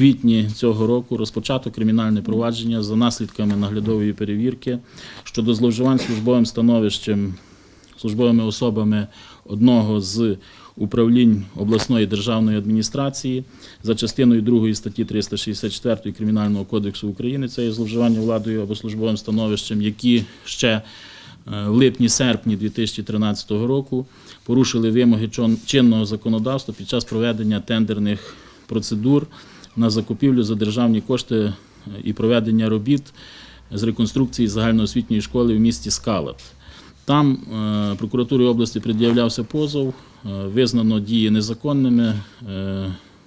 квітні цього року розпочато кримінальне провадження за наслідками наглядової перевірки щодо зловживань службовим становищем службовими особами одного з управлінь обласної державної адміністрації за частиною 2 статті 364 Кримінального кодексу України. Це є зловживання владою або службовим становищем, які ще е, в липні-серпні 2013 року порушили вимоги чинного законодавства під час проведення тендерних процедур на закупівлю за державні кошти е, і проведення робіт з реконструкції загальноосвітньої школи в місті Скалат. Там е, прокуратурі області пред'являвся позов, е, визнано дії незаконними.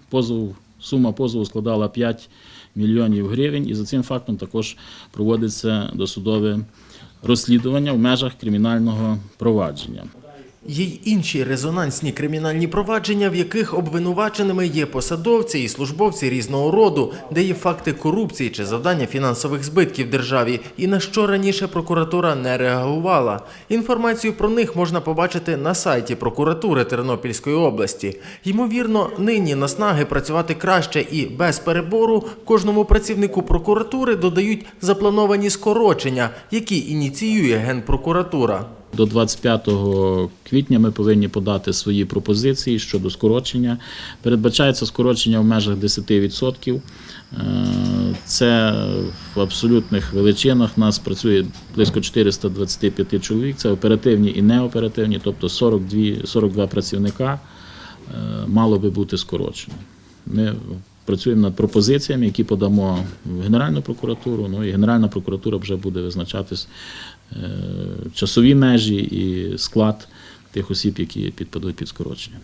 Позов, сума позову складала 5 мільйонів гривень, і за цим фактом також проводиться досудове розслідування в межах кримінального провадження. Є й інші резонансні кримінальні провадження, в яких обвинуваченими є посадовці і службовці різного роду, де є факти корупції чи завдання фінансових збитків державі, і на що раніше прокуратура не реагувала. Інформацію про них можна побачити на сайті прокуратури Тернопільської області. Ймовірно, нині наснаги працювати краще і без перебору кожному працівнику прокуратури додають заплановані скорочення, які ініціює генпрокуратура. До 25 квітня ми повинні подати свої пропозиції щодо скорочення. Передбачається скорочення в межах 10%. Е, Це в абсолютних величинах. У нас працює близько 425 чоловік. Це оперативні і неоперативні, тобто 42, 42 працівника е, мало би бути скорочено. Ми працюємо над пропозиціями, які подамо в Генеральну прокуратуру. Ну і Генеральна прокуратура вже буде визначатись е, часові межі і склад тих осіб, які підпадуть під скорочення.